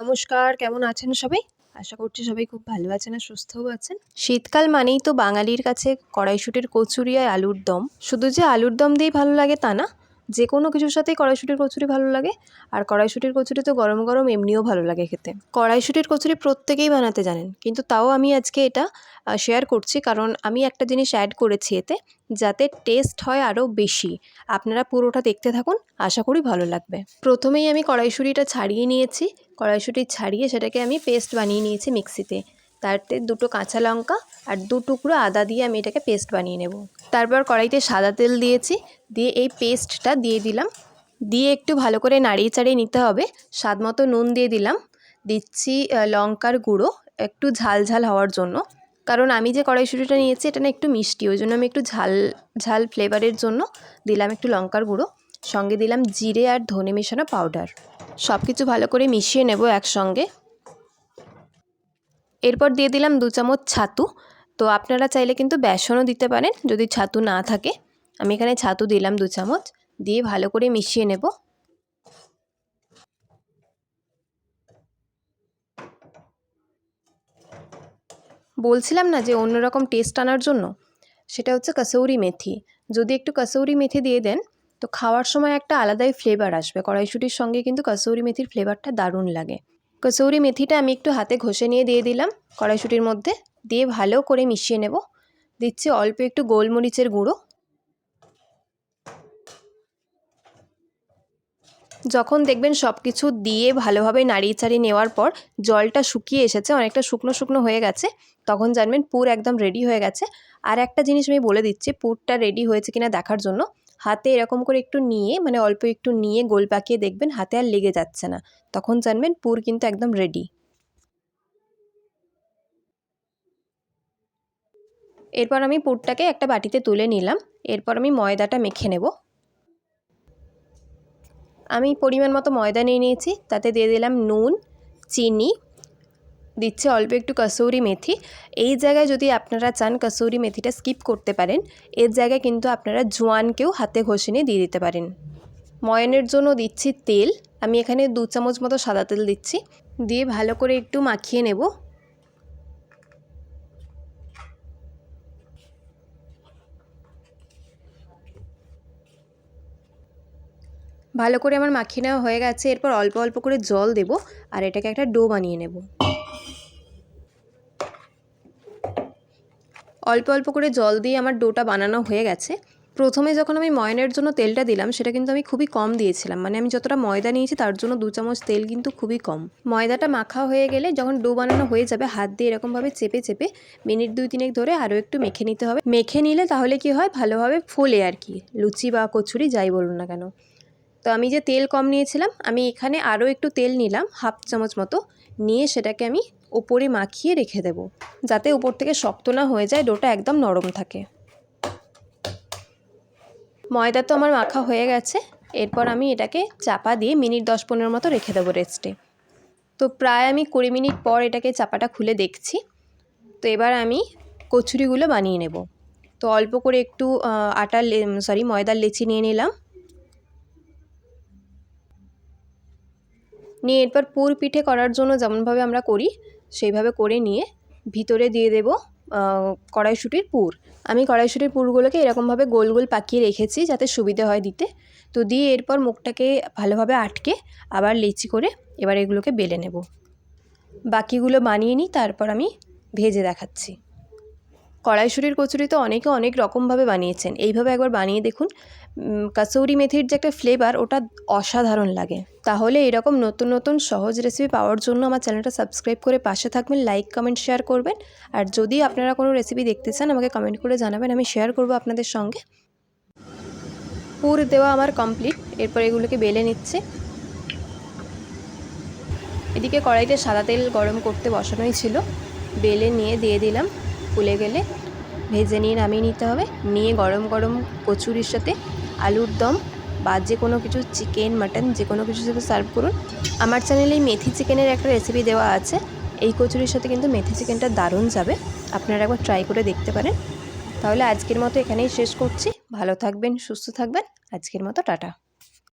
নমস্কার, কেমন আছেন সবাই? আশা করছি সবাই খুব ভালো আছেন আর সুস্থও আছেন। শীতকাল মানেই তো বাঙালির কাছে কড়াইশুটির কচুরি আর আলুর দম। শুধু যে আলুর দম দিয়েই ভালো লাগে তা না যে কোনো কিছুর সাথেই কড়াইশুটির কচুরি ভালো লাগে। আর কড়াইশুটির কচুরি তো গরম গরম এমনিও ভালো লাগে খেতে। কড়াইশুটির কচুরি প্রত্যেকেই বানাতে জানেন, কিন্তু তাও আমি আজকে এটা শেয়ার করছি কারণ আমি একটা জিনিস অ্যাড করেছি এতে, যাতে টেস্ট হয় আরও বেশি। আপনারা পুরোটা দেখতে থাকুন, আশা করি ভালো লাগবে। প্রথমেই আমি কড়াইশুঁড়িটা ছাড়িয়ে নিয়েছি। কড়াইশুঁটি ছাড়িয়ে সেটাকে আমি পেস্ট বানিয়ে নিয়েছি মিক্সিতে তাতে দুটো কাঁচা লঙ্কা আর দু টুকরো আদা দিয়ে আমি এটাকে পেস্ট বানিয়ে নেব। তারপর কড়াইতে সাদা তেল দিয়েছি, দিয়ে এই পেস্টটা দিয়ে দিলাম। দিয়ে একটু ভালো করে নাড়িয়ে চাড়িয়ে নিতে হবে। স্বাদ মতো নুন দিয়ে দিলাম। দিচ্ছি লঙ্কার গুঁড়ো একটু ঝাল ঝাল হওয়ার জন্য। কারণ আমি যে কড়াইশুঁটিটা নিয়েছি, এটা না একটু মিষ্টি, ওই জন্য আমি একটু ঝাল ঝাল ফ্লেভারের জন্য দিলাম একটু লঙ্কার গুঁড়ো। সঙ্গে দিলাম জিরে আর ধনে মেশানো পাউডার সব কিছু ভালো করে মিশিয়ে নেব একসঙ্গে। এরপর দিয়ে দিলাম দু চামচ ছাতু। তো আপনারা চাইলে কিন্তু বেসনও দিতে পারেন যদি ছাতু না থাকে। আমি এখানে ছাতু দিলাম দু চামচ। দিয়ে ভালো করে মিশিয়ে নেব। বলছিলাম না যে অন্যরকম টেস্ট আনার জন্য? সেটা হচ্ছে কাসৌরি মেথি। যদি একটু কাসৌরি মেথি দিয়ে দেন, তো খাওয়ার সময় একটা আলাদাই ফ্লেভার আসবে। কড়াইশুটির সঙ্গে কিন্তু কাসৌরি মেথির ফ্লেভারটা দারুণ লাগে। কসৌরি মেথিটা আমি একটু হাতে ঘষে নিয়ে দিয়ে দিলাম। কড়াইশুটির মধ্যে দিয়ে ভালো করে মিশিয়ে নেব। দিচ্ছি অল্প একটু গোলমরিচের গুঁড়ো। যখন দেখবেন সব কিছু দিয়ে ভালোভাবে নাড়িয়ে চাড়িয়ে নেওয়ার পর জলটা শুকিয়ে এসেছে, অনেকটা শুকনো শুকনো হয়ে গেছে, তখন জানবেন পুর একদম রেডি হয়ে গেছে। আর একটা জিনিস আমি বলে দিচ্ছি, পুরটা রেডি হয়েছে কিনা দেখার জন্য। হাতে এরকম করে একটু নিয়ে মানে অল্প একটু নিয়ে গোল পাকিয়ে দেখবেন হাতে আর লেগে যাচ্ছে না। তখন জানবেন পুর কিন্তু একদম রেডি এরপর আমি পুরটাকে একটা বাটিতে তুলে নিলাম। এরপর আমি ময়দাটা মেখে নেব। আমি পরিমাণ মতো ময়দা নিয়ে নিয়েছি, তাতে দিয়ে দিলাম নুন, চিনি দিচ্ছে অল্প একটু কসৌরি মেথি। এই জায়গায় যদি আপনারা চান কসৌরি মেথিটা স্কিপ করতে পারেন, এর জায়গায় কিন্তু আপনারা জোয়ানকেও হাতে ঘষে নিয়ে দিয়ে দিতে পারেন। ময়নের জন্য দিচ্ছি তেল। আমি এখানে দু চামচ মতো সাদা তেল দিচ্ছি। দিয়ে ভালো করে একটু মাখিয়ে নেব। ভালো করে আমার মাখিয়ে নেওয়া হয়ে গেছে। এরপর অল্প অল্প করে জল দেব। আর এটাকে একটা ডো বানিয়ে নেব। অল্প অল্প করে জল দিয়ে আমার ডোটা বানানো হয়ে গেছে। প্রথমে যখন আমি ময়নের জন্য তেলটা দিলাম, সেটা কিন্তু আমি খুবই কম দিয়েছিলাম। মানে আমি যতটা ময়দা নিয়েছি, তার জন্য দু চামচ তেল কিন্তু খুবই কম। ময়দাটা মাখা হয়ে গেলে যখন ডো বানানো হয়ে যাবে, হাত দিয়ে এরকমভাবে চেপে চেপে মিনিট দুই তিনেক ধরে আরও একটু মেখে নিতে হবে। মেখে নিলে তাহলে কি হয়? ভালোভাবে ফোলে আর কি। লুচি বা কচুরি যাই বলুন না কেন। তো আমি যে তেল কম নিয়েছিলাম, আমি এখানে আরও একটু তেল নিলাম, হাফ চামচ মতো। নিয়ে সেটাকে আমি ওপরে মাখিয়ে রেখে দেব, যাতে উপর থেকে শক্ত না হয়ে যায়, ডোটা একদম নরম থাকে। ময়দা তো আমার মাখা হয়ে গেছে, এরপর আমি এটাকে চাপা দিয়ে মিনিট দশ পনেরো মতো রেখে দেবো রেস্টে। তো প্রায় আমি কুড়ি মিনিট পর এটাকে চাপাটা খুলে দেখছি। তো এবার আমি কচুরিগুলো বানিয়ে নেব। তো অল্প করে একটু আটার সরি, ময়দার লেচি নিয়ে নিলাম। নিয়ে এরপর পুর পিঠে করার জন্য যেমনভাবে আমরা করি সেইভাবে করে নিয়ে ভিতরে দিয়ে দেব কড়াইশুটির পুর। আমি কড়াইশুটির পুরগুলোকে এরকমভাবে গোল গোল পাকিয়ে রেখেছি যাতে সুবিধে হয় দিতে। তো দিয়ে এরপর মুখটাকে ভালোভাবে আটকে আবার লেচি করে এবার এগুলোকে বেলে নেব। বাকিগুলো বানিয়ে নিই, তারপর আমি ভেজে দেখাচ্ছি। কড়াইশুটির কচুরি তো অনেকে অনেক রকমভাবে বানিয়েছেন। এইভাবে একবার বানিয়ে দেখুন। কাসৌরি মেথির যে একটা ফ্লেভার ওটা অসাধারণ লাগে। তাহলে এরকম নতুন নতুন সহজ রেসিপি পাওয়ার জন্য আমার চ্যানেলটা সাবস্ক্রাইব করে পাশে থাকবেন লাইক কমেন্ট শেয়ার করবেন। আর যদি আপনারা কোনো রেসিপি দেখতে চান, আমাকে কমেন্ট করে জানাবেন, আমি শেয়ার করব আপনাদের সঙ্গে। পুর দেওয়া আমার কমপ্লিট এরপর এগুলোকে বেলে নিচ্ছে। এদিকে কড়াইতে সাদা তেল গরম করতে বসানোই ছিল। বেলে নিয়ে দিয়ে দিলাম। ফুলে গেলে ভেজে নিয়ে নামিয়ে নিতে হবে। নিয়ে গরম গরম কচুরির সাথে আলুর দম বা যে কোনো কিছু চিকেন, মাটন, যে কোনো কিছুর সাথে সার্ভ করুন। আমার চ্যানেলে মেথি চিকেনের একটা রেসিপি দেওয়া আছে। এই কচুরির সাথে কিন্তু মেথি চিকেনটা দারুণ যাবে। আপনারা একবার ট্রাই করে দেখতে পারেন। তাহলে আজকের মতো এখানেই শেষ করছি। ভালো থাকবেন, সুস্থ থাকবেন। আজকের মতো টাটা।